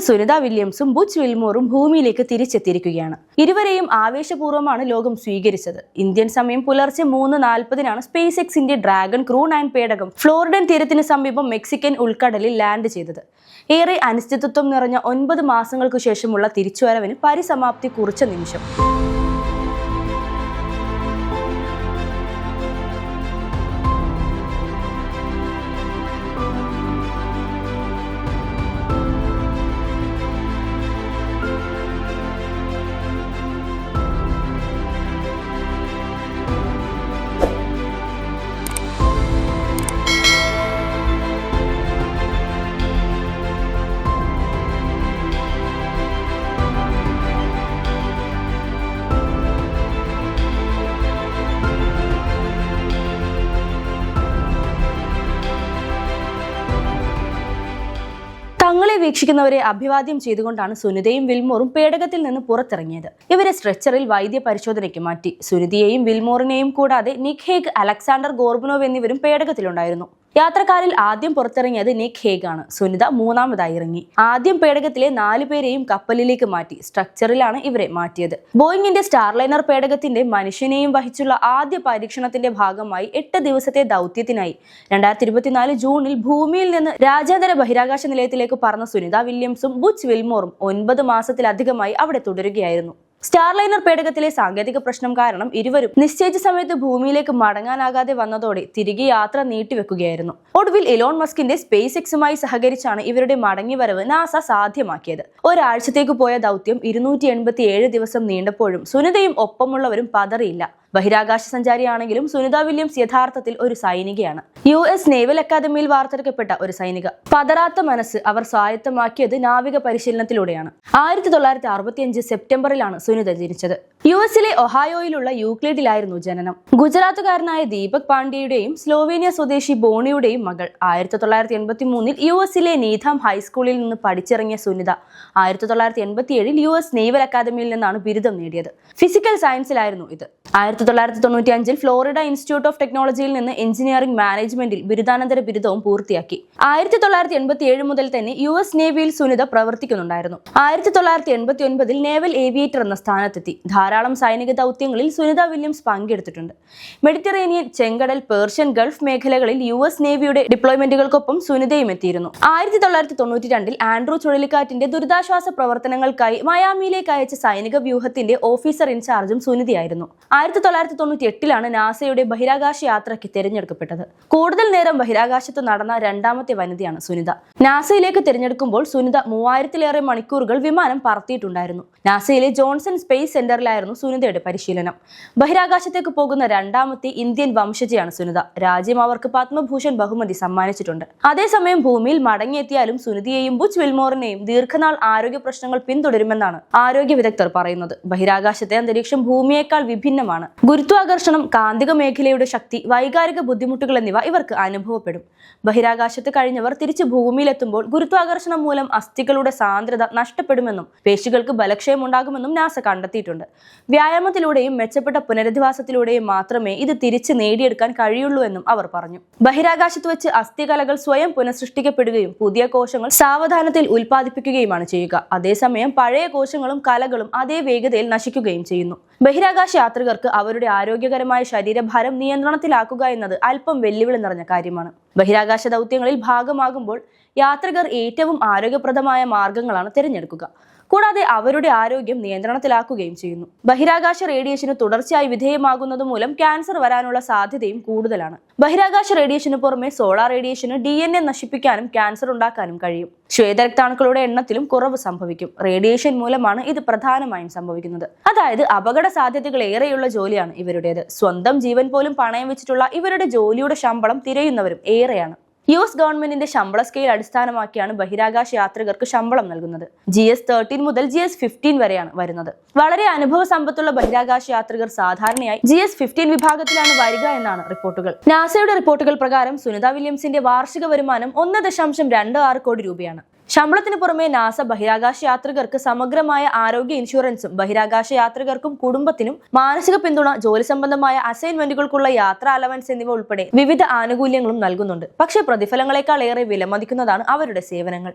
അങ്ങനെ സുനിത വില്യംസും ബുച്ച് വിൽമോറും ഭൂമിയിലേക്ക് തിരിച്ചെത്തിയിരിക്കുകയാണ്. ഇരുവരെയും ആവേശപൂർവമാണ് ലോകം സ്വീകരിച്ചത്. ഇന്ത്യൻ സമയം പുലർച്ചെ മൂന്ന് നാൽപ്പതിനാണ് സ്പേസ് എക്സിന്റെ ഡ്രാഗൺ ക്രൂ നയൻ പേടകം ഫ്ലോറിഡൻ തീരത്തിന് സമീപം മെക്സിക്കൻ ഉൾക്കടലിൽ ലാൻഡ് ചെയ്തത്. ഏറെ അനിശ്ചിതത്വം നിറഞ്ഞ ഒൻപത് മാസങ്ങൾക്കു ശേഷമുള്ള തിരിച്ചുവരവിന് പരിസമാപ്തി കുറിച്ച നിമിഷം. വീക്ഷിക്കുന്നവരെ അഭിവാദ്യം ചെയ്തുകൊണ്ടാണ് സുനിതയും വിൽമോറും പേടകത്തിൽ നിന്ന് പുറത്തിറങ്ങിയത്. ഇവരെ സ്ട്രെച്ചറിൽ വൈദ്യ പരിശോധനയ്ക്ക് മാറ്റി. സുനിതയെയും വിൽമോറിനെയും കൂടാതെ നിഖേഗ് അലക്സാണ്ടർ ഗോർബനോവ് എന്നിവരും പേടകത്തിലുണ്ടായിരുന്നു. യാത്രക്കാരിൽ ആദ്യം പുറത്തിറങ്ങിയത് നിക് ഹേഗ് ആണ് സുനിത മൂന്നാമതായി ഇറങ്ങി. ആദ്യം പേടകത്തിലെ നാലു പേരെയും കപ്പലിലേക്ക് മാറ്റി. സ്ട്രക്ചറിലാണ് ഇവരെ മാറ്റിയത്. ബോയിങ്ങിന്റെ സ്റ്റാർലൈനർ പേടകത്തിന്റെ മനുഷ്യനെയും വഹിച്ചുള്ള ആദ്യ പരീക്ഷണത്തിന്റെ ഭാഗമായി എട്ട് ദിവസത്തെ ദൗത്യത്തിനായി. രണ്ടായിരത്തി ഇരുപത്തിനാല് ജൂണിൽ ഭൂമിയിൽ നിന്ന് രാജ്യാന്തര ബഹിരാകാശ നിലയത്തിലേക്ക് പറന്ന സുനിത വില്യംസും ബുച്ച് വിൽമോറും ഒൻപത് മാസത്തിലധികമായി അവിടെ തുടരുകയായിരുന്നു. സ്റ്റാർലൈനർ പേടകത്തിലെ സാങ്കേതിക പ്രശ്നം കാരണം ഇരുവരും നിശ്ചയിച്ച സമയത്ത് ഭൂമിയിലേക്ക് മടങ്ങാനാകാതെ വന്നതോടെ തിരികെ യാത്ര നീട്ടിവെക്കുകയായിരുന്നു. ഒടുവിൽ ഇലോൺ മസ്കിന്റെ സ്പേസ് എക്സുമായി സഹകരിച്ചാണ് ഇവരുടെ മടങ്ങിവരവ് നാസ സാധ്യമാക്കിയത്. ഒരാഴ്ചത്തേക്ക് പോയ ദൗത്യം ഇരുന്നൂറ്റി ദിവസം നീണ്ടപ്പോഴും സുനിതയും ഒപ്പമുള്ളവരും പതറിയില്ല. ബഹിരാകാശ സഞ്ചാരിയാണെങ്കിലും സുനിത വില്യംസ് യഥാർത്ഥത്തിൽ ഒരു സൈനികയാണ്. യു എസ് നേവൽ അക്കാദമിയിൽ വാർത്തെടുക്കപ്പെട്ട ഒരു സൈനിക. പതറാത്ത മനസ്സ് അവർ സ്വായത്തമാക്കിയത് നാവിക പരിശീലനത്തിലൂടെയാണ്. ആയിരത്തി തൊള്ളായിരത്തി അറുപത്തിയഞ്ച് സെപ്റ്റംബറിലാണ് സുനിത ജനിച്ചത്. യു എസിലെ ഒഹായോയിലുള്ള യൂക്ലിഡിലായിരുന്നു ജനനം. ഗുജറാത്തുകാരനായ ദീപക് പാണ്ഡ്യയുടെയും സ്ലോവേനിയ സ്വദേശി ബോണിയുടെയും മകൾ. ആയിരത്തി തൊള്ളായിരത്തി എൺപത്തി മൂന്നിൽ യു എസിലെ നീഥാം ഹൈസ്കൂളിൽ നിന്ന് പഠിച്ചിറങ്ങിയ സുനിത ആയിരത്തി തൊള്ളായിരത്തി എൺപത്തി ഏഴിൽ യു എസ് നേവൽ അക്കാദമിയിൽ നിന്നാണ് ബിരുദം നേടിയത്. ഫിസിക്കൽ സയൻസിലായിരുന്നു ഇത്. ആയിരത്തി തൊള്ളായിരത്തി തൊണ്ണൂറ്റി അഞ്ചിൽ ഫ്ലോറിഡ ഇൻസ്റ്റിറ്റ്യൂട്ട് ഓഫ് ടെക്നോളജിയിൽ നിന്ന് എഞ്ചിനീയറിംഗ് മാനേജ്മെന്റിൽ ബിരുദാനന്തര ബിരുദവും പൂർത്തിയാക്കി. ആയിരത്തി തൊള്ളായിരത്തി എൺപത്തി ഏഴ് മുതൽ തന്നെ യു എസ് നേവിയിൽ സുനിത പ്രവർത്തിക്കുന്നുണ്ടായിരുന്നു. ആയിരത്തി തൊള്ളായിരത്തി എൺപത്തി ഒൻപതിൽ നേവൽ ഏവിയേറ്റർ എന്ന സ്ഥാനത്തെത്തി. ധാരാളം സൈനിക ദൗത്യങ്ങളിൽ സുനിത വില്യംസ് പങ്കെടുത്തിട്ടുണ്ട്. മെഡിറ്ററേനിയൻ ചെങ്കടൽ പേർഷ്യൻ ഗൾഫ് മേഖലകളിൽ യു എസ് നേവിയുടെ ഡിപ്ലോയ്മെന്റുകൾക്കൊപ്പം സുനിതയും എത്തിയിരുന്നു. ആയിരത്തി തൊള്ളായിരത്തി തൊണ്ണൂറ്റി രണ്ടിൽ ആൻഡ്രൂ ചുഴലിക്കാറ്റിന്റെ ദുരിതാശ്വാസ പ്രവർത്തനങ്ങൾക്കായി മയാമിയിലേക്ക് അയച്ച സൈനിക വ്യൂഹത്തിന്റെ ഓഫീസർ ഇൻചാർജും സുനിതയായിരുന്നു. ആയിരത്തി തൊള്ളായിരത്തി തൊണ്ണൂറ്റി എട്ടിലാണ് നാസയുടെ ബഹിരാകാശ യാത്രയ്ക്ക് തിരഞ്ഞെടുക്കപ്പെട്ടത്. കൂടുതൽ നേരം ബഹിരാകാശത്ത് നടന്ന രണ്ടാമത്തെ വനിതയാണ് സുനിത. നാസയിലേക്ക് തിരഞ്ഞെടുക്കുമ്പോൾ സുനിത മൂവായിരത്തിലേറെ മണിക്കൂറുകൾ വിമാനം പറത്തിയിട്ടുണ്ടായിരുന്നു. നാസയിലെ ജോൺസൺ സ്പേസ് സെന്ററിലായിരുന്നു സുനിതയുടെ പരിശീലനം. ബഹിരാകാശത്തേക്ക് പോകുന്ന രണ്ടാമത്തെ ഇന്ത്യൻ വംശജയാണ് സുനിത. രാജ്യം അവർക്ക് പത്മഭൂഷൺ ബഹുമതി സമ്മാനിച്ചിട്ടുണ്ട്. അതേസമയം ഭൂമിയിൽ മടങ്ങിയെത്തിയാലും സുനിതയെയും ബുച്ച് വിൽമോറിനെയും ദീർഘനാൾ ആരോഗ്യ പ്രശ്നങ്ങൾ പിന്തുടരുമെന്നാണ് ആരോഗ്യ വിദഗ്ധർ പറയുന്നത്. ബഹിരാകാശത്തെ അന്തരീക്ഷം ഭൂമിയേക്കാൾ വിഭിന്നമാണ്. ഗുരുത്വാകർഷണം കാന്തിക മേഖലയുടെ ശക്തി വൈകാരിക ബുദ്ധിമുട്ടുകൾ എന്നിവ ഇവർക്ക് അനുഭവപ്പെടും. ബഹിരാകാശത്ത് കഴിഞ്ഞവർ തിരിച്ച് ഭൂമിയിലെത്തുമ്പോൾ ഗുരുത്വാകർഷണം മൂലം അസ്ഥികളുടെ സാന്ദ്രത നഷ്ടപ്പെടുമെന്നും പേശികൾക്ക് ബലക്ഷയം ഉണ്ടാകുമെന്നും നാസ കണ്ടെത്തിയിട്ടുണ്ട്. വ്യായാമത്തിലൂടെയും മെച്ചപ്പെട്ട പുനരധിവാസത്തിലൂടെയും മാത്രമേ ഇത് തിരിച്ച് നേടിയെടുക്കാൻ കഴിയുള്ളൂ എന്നും അവർ പറഞ്ഞു. ബഹിരാകാശത്ത് വെച്ച് അസ്ഥികലകൾ സ്വയം പുനഃസൃഷ്ടിക്കപ്പെടുകയും പുതിയ കോശങ്ങൾ സാവധാനത്തിൽ ഉൽപ്പാദിപ്പിക്കുകയുമാണ് ചെയ്യുക. അതേസമയം പഴയ കോശങ്ങളും കലകളും അതേ വേഗതയിൽ നശിക്കുകയും ചെയ്യുന്നു. ബഹിരാകാശ യാത്രികർക്ക് അവരുടെ ആരോഗ്യകരമായ ശരീരഭാരം നിയന്ത്രണത്തിലാക്കുക എന്നത് അല്പം വെല്ലുവിളി നിറഞ്ഞ കാര്യമാണ്. ബഹിരാകാശ ദൗത്യങ്ങളിൽ ഭാഗമാകുമ്പോൾ യാത്രികർ ഏറ്റവും ആരോഗ്യപ്രദമായ മാർഗങ്ങളാണ് തിരഞ്ഞെടുക്കുക. കൂടാതെ അവരുടെ ആരോഗ്യം നിയന്ത്രണത്തിലാക്കുകയും ചെയ്യുന്നു. ബഹിരാകാശ റേഡിയേഷന് തുടർച്ചയായി വിധേയമാകുന്നത് മൂലം ക്യാൻസർ വരാനുള്ള സാധ്യതയും കൂടുതലാണ്. ബഹിരാകാശ റേഡിയേഷന് പുറമെ സോളാർ റേഡിയേഷന് ഡി എൻ എ നശിപ്പിക്കാനും ക്യാൻസർ ഉണ്ടാക്കാനും കഴിയും. ശ്വേതരക്താണുക്കളുടെ എണ്ണത്തിലും കുറവ് സംഭവിക്കും. റേഡിയേഷൻ മൂലമാണ് ഇത് പ്രധാനമായും സംഭവിക്കുന്നത്. അതായത് അപകട സാധ്യതകൾ ഏറെയുള്ള ജോലിയാണ് ഇവരുടേത്. സ്വന്തം ജീവൻ പോലും പണയം വെച്ചിട്ടുള്ള ഇവരുടെ ജോലിയുടെ ശമ്പളം തിരയുന്നവരും ഏറെയാണ്. യു എസ് ഗവൺമെന്റിന്റെ ശമ്പള സ്കെയിൽ അടിസ്ഥാനമാക്കിയാണ് ബഹിരാകാശ യാത്രികർക്ക് ശമ്പളം നൽകുന്നത്. ജി എസ് തേർട്ടീൻ മുതൽ ജി എസ് ഫിഫ്റ്റീൻ വരെയാണ് വരുന്നത്. വളരെ അനുഭവ സമ്പത്തുള്ള ബഹിരാകാശ യാത്രികർ സാധാരണയായി ജി എസ് ഫിഫ്റ്റീൻ വിഭാഗത്തിലാണ് വരിക എന്നാണ് റിപ്പോർട്ടുകൾ. നാസയുടെ റിപ്പോർട്ടുകൾ പ്രകാരം സുനിത വില്യംസിന്റെ വാർഷിക വരുമാനം ഒന്ന് ദശാംശം രണ്ട് ആറ് കോടി രൂപയാണ്. ശമ്പളത്തിന് പുറമെ നാസ ബഹിരാകാശ യാത്രികർക്ക് സമഗ്രമായ ആരോഗ്യ ഇൻഷുറൻസും ബഹിരാകാശ യാത്രികർക്കും കുടുംബത്തിനും മാനസിക പിന്തുണ ജോലി സംബന്ധമായ അസൈൻമെന്റുകൾക്കുള്ള യാത്രാ അലവൻസ് എന്നിവ ഉൾപ്പെടെ വിവിധ ആനുകൂല്യങ്ങളും നൽകുന്നുണ്ട്. പക്ഷേ പ്രതിഫലങ്ങളെക്കാൾ ഏറെ വിലമതിക്കുന്നതാണ് അവരുടെ സേവനങ്ങൾ.